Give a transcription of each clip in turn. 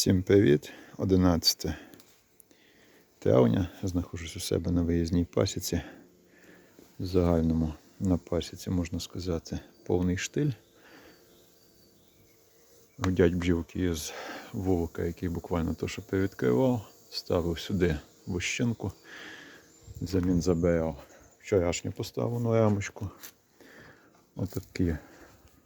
Всім привіт! 11 травня. Знаходжусь у себе на виїзній пасіці. В загальному на пасіці, можна сказати, повний штиль. Гудять бджілки з вулика, який буквально то, що перевідкривав. Ставив сюди вощинку. Замін забирав вчорашню поставлену рамочку. Отакі.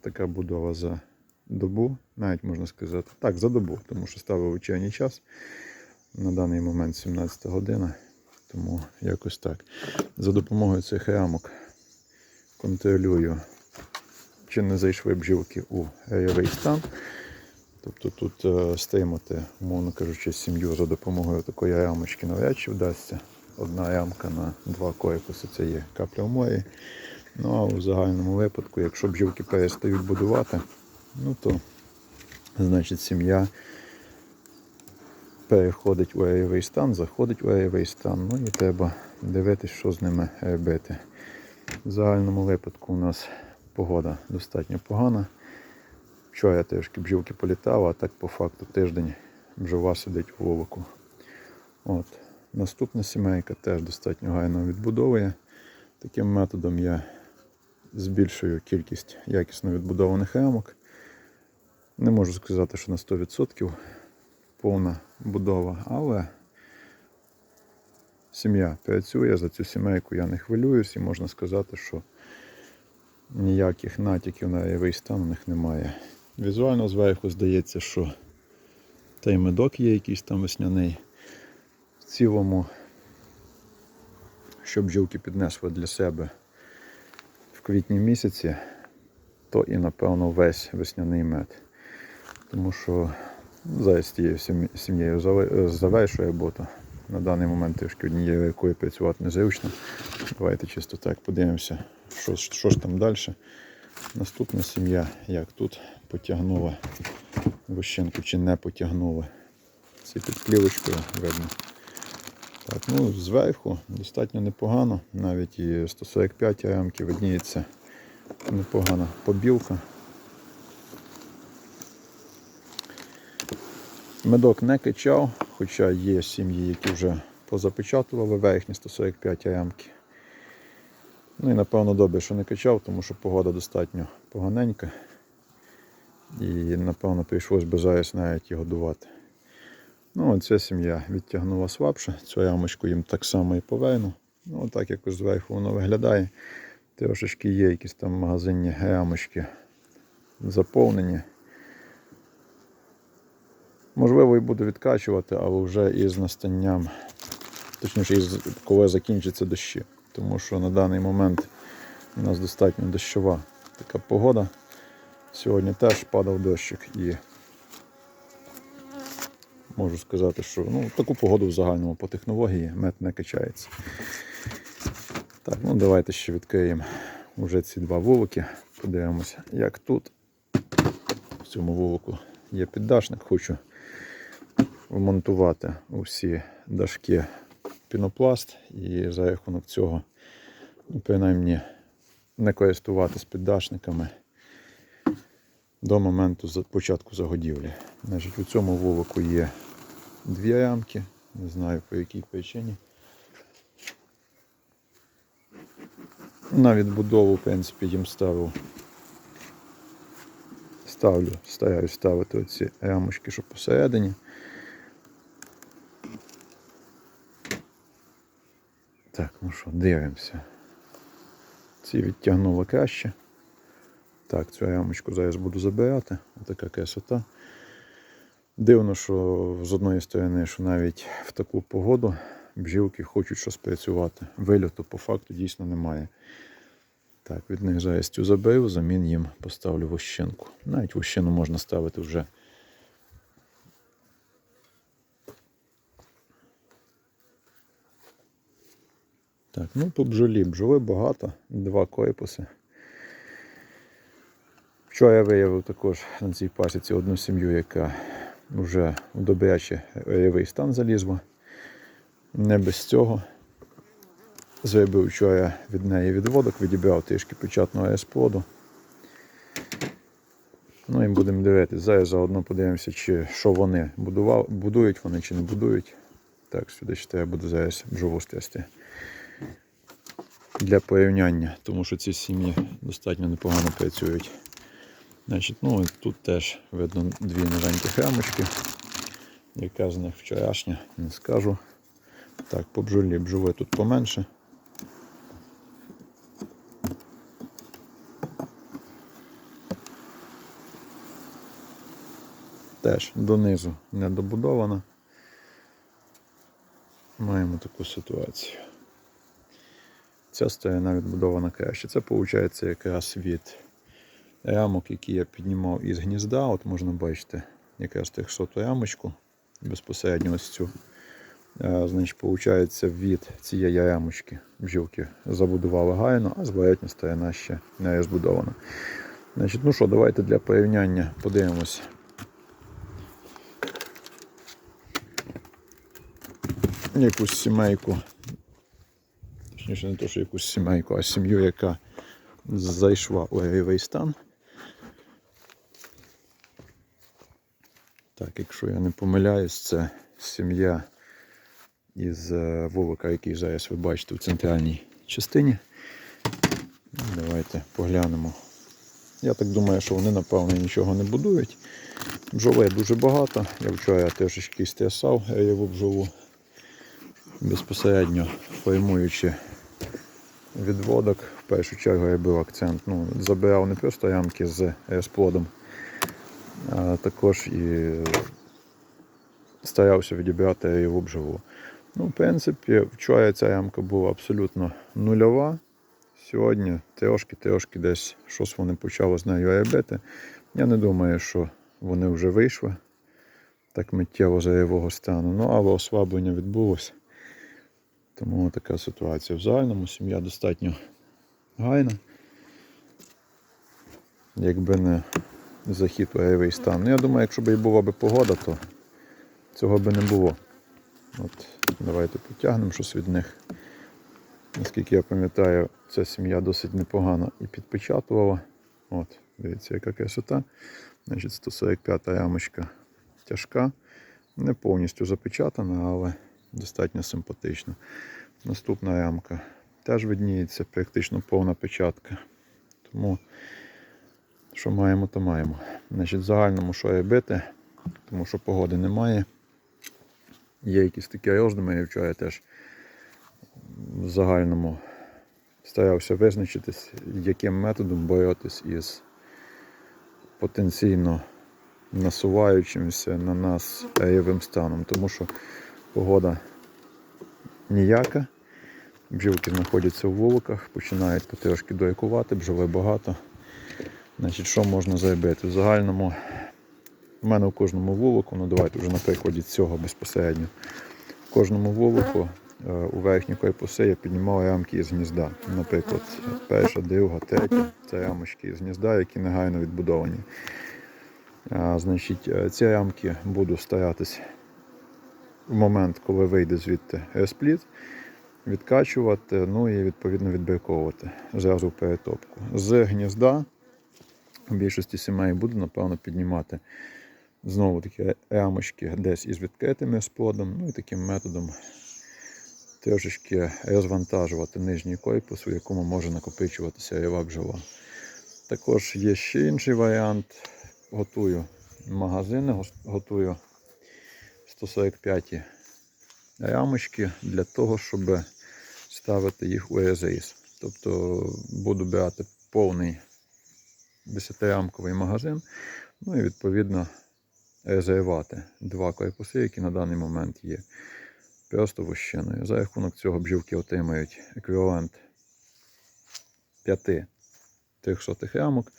Така будова за добу, навіть можна сказати. Так, за добу, тому що ставив вечірній час. На даний момент 17 година. Тому якось так. За допомогою цих рамок контролюю, чи не зайшли бджілки у рейовий стан. Тобто тут е, стримати, умовно кажучи, сім'ю за допомогою такої рамочки навряд чи вдасться. Одна рамка на два корпуси це є капля в морі. Ну а у загальному випадку, якщо бджілки перестають будувати, ну то значить сім'я переходить у аєвий стан, заходить у аєвий стан, ну і треба дивитися, що з ними робити. В загальному випадку у нас погода достатньо погана. Вчора трішки бджілки політали, а так по факту тиждень бджола сидить у вулику. От. Наступна сімейка теж достатньо гарно відбудовує. Таким методом я збільшую кількість якісно відбудованих рамок. Не можу сказати, що на 100% повна будова, але сім'я працює, за цю сімейку я не хвилююсь і можна сказати, що ніяких натяків на райовий стан у них немає. Візуально зверху здається, що та й медок є якийсь там весняний. В цілому, щоб бджілки піднесли для себе в квітні місяці, то і напевно весь весняний мед. Тому що зараз з тією сім'єю заве- завершую роботу. На даний момент трішки однією рукою працювати незручно. Давайте чисто так подивимося, що, що ж там далі. Наступна сім'я, як тут потягнула вищенку чи не потягнула. Це під плівочкою видно. Так, ну, зверху достатньо непогано, навіть і 145 рамки видніється непогана побілка. Медок не качав, хоча є сім'ї, які вже позапечатували верхні 145 рамки. Ну і напевно добре, що не качав, тому що погода достатньо поганенька. І напевно прийшлось би зараз навіть і годувати. Ну, а ця сім'я відтягнула слабше, цю ямочку їм так само і поверну. Ну, отак якось зверху воно виглядає. Трошечки є якісь там магазинні ямочки заповнені. Можливо, і буду відкачувати, але вже із настанням, точніше, із, коли закінчаться дощі. Тому що на даний момент у нас достатньо дощова така погода. Сьогодні теж падав дощик і можу сказати, що ну, таку погоду в загальному по технології мед не качається. Так, ну давайте ще відкриємо вже ці два вулики. Подивимося, як тут. В цьому вулику є піддашник. Хочу вмонтувати усі дашки пінопласт і за рахунок цього, ну, принаймні, не користуватись піддашниками до моменту початку загодівлі. Значить, у цьому вулику є дві рамки, не знаю по якій причині. На відбудову, в принципі, їм ставив. Ставлю, стараюсь ставити оці рамочки, що посередині. Так, ну що, дивимося. Ці відтягнуло краще. Так, цю рамочку зараз буду забирати. Така красота. Дивно, що з одної сторони, що навіть в таку погоду бджілки хочуть щось працювати. Вильоту по факту дійсно немає. Так, від них зараз цю заберу, замін їм поставлю вощинку. Навіть вощину можна ставити вже. Так, ну по бджолі. Бджоли багато, два корпуси. Вчора я виявив також на цій пасіці одну сім'ю, яка вже в добрячий райовий стан залізла. Не без цього. Зробив вчора від неї відводок, відібрав трішки печатного розплоду. Ну і будемо дивитися. Зараз заодно подивимося, чи що вони будував, будують вони чи не будують. Так, сюди ще я буду зараз бджолу стрясти. Для порівняння, тому що ці сім'ї достатньо непогано працюють. Значить, ну, тут теж видно дві новенькі рамочки. Яка з них вчорашня, не скажу. Так, по бджолі бджоли тут поменше. Теж донизу не добудована. Маємо таку ситуацію. Ця сторона відбудована краще. Це виходить якраз від рамок, які я піднімав із гнізда. От можна бачити якраз 300 рамочку безпосередньо ось цю. Е, Значить, виходить, від цієї рамочки бджілки забудували гайно, а зворотня сторона ще не розбудована. Значить, ну що, давайте для порівняння подивимось. Якусь сімейку. Точніше, не то, що якусь сімейку, а сім'ю, яка зайшла у грівий стан. Так, якщо я не помиляюсь, це сім'я із е, вулика, який зараз ви бачите в центральній частині. Давайте поглянемо. Я так думаю, що вони, напевно, нічого не будують. Бджоли дуже багато. Я вчора трошечки стрясав рейову бджолу, безпосередньо формуючи відводок. В першу чергу я робив акцент. Ну, забирав не просто ямки з розплодом, а також і старався відібрати рейову бджолу. Ну, в принципі, вчора ця ямка була абсолютно нульова. Сьогодні трошки-трошки десь щось вони почали з нею робити. Я не думаю, що вони вже вийшли так миттєво з рейового стану. Ну, але ослаблення відбулося. Тому така ситуація. В загальному сім'я достатньо гайна. Якби не захід у стан. Ну, я думаю, якщо б і була б погода, то цього би не було. От, Давайте потягнемо щось від них. Наскільки я пам'ятаю, ця сім'я досить непогано і підпечатувала. От, дивіться, яка красота. Значить, 145 рамочка тяжка. Не повністю запечатана, але достатньо симпатична. Наступна рамка теж видніється, практично повна печатка. Тому, що маємо, то маємо. Значить, в загальному що робити, тому що погоди немає. Є якісь такі роздуми, я вчора теж в загальному старався визначитись, яким методом боротись із потенційно насуваючимся на нас рівим станом, тому що погода ніяка. Бджілки знаходяться в вуликах, починають потрошки дойкувати, бджоли багато. Значить, що можна зробити? В загальному в мене в кожному вулику, ну давайте вже на прикладі цього безпосередньо. В кожному вулику е, у верхні корпуси я піднімав рамки із гнізда. Наприклад, перша, друга, третя це рамочки із гнізда, які негайно відбудовані. Значить, е, ці рамки буду старатись в момент, коли вийде звідти розпліт, відкачувати, ну і відповідно відбірковувати зразу перетопку. З гнізда в більшості сімей буду, напевно, піднімати знову такі рамочки десь із відкритим розплодом, ну і таким методом трошечки розвантажувати нижній корпус, у якому може накопичуватися ріва бджола. Також є ще інший варіант. Готую магазини, готую 145 рамочки для того, щоб ставити їх у розріз. Тобто буду брати повний 10-рамковий магазин, ну і відповідно резервувати два корпуси, які на даний момент є просто вощиною. За рахунок цього бджілки отримають еквівалент 5 300 рамок.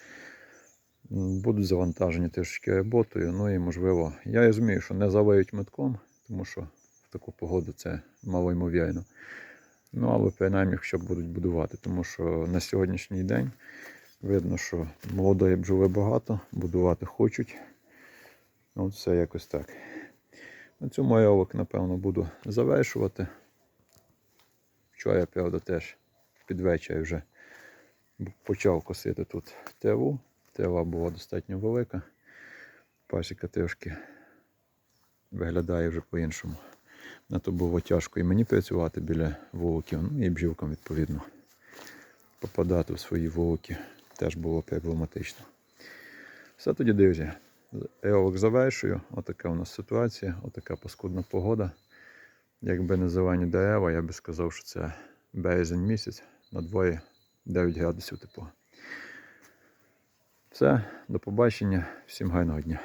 Будуть завантажені трішки роботою. Ну і можливо, я розумію, що не завиють метком, тому що в таку погоду це мало ймовірно. Ну, але принаймні, якщо будуть будувати, тому що на сьогоднішній день видно, що молодої бджоли багато, будувати хочуть. Ну, От все якось так. На цьому ролик, напевно, буду завершувати. Вчора, правда, теж під вечір вже почав косити тут траву. Трава була достатньо велика. Пасіка трошки виглядає вже по-іншому. На то було тяжко і мені працювати біля вуликів, ну і бджілкам відповідно. Попадати в свої вулики теж було проблематично. Все тоді, друзі. Еолог завершую. Отака у нас ситуація, отака паскудна погода. Якби не зелені дерева, я би сказав, що це березень місяць, на дворі 9 градусів тепла. Все, до побачення, всім гайного дня.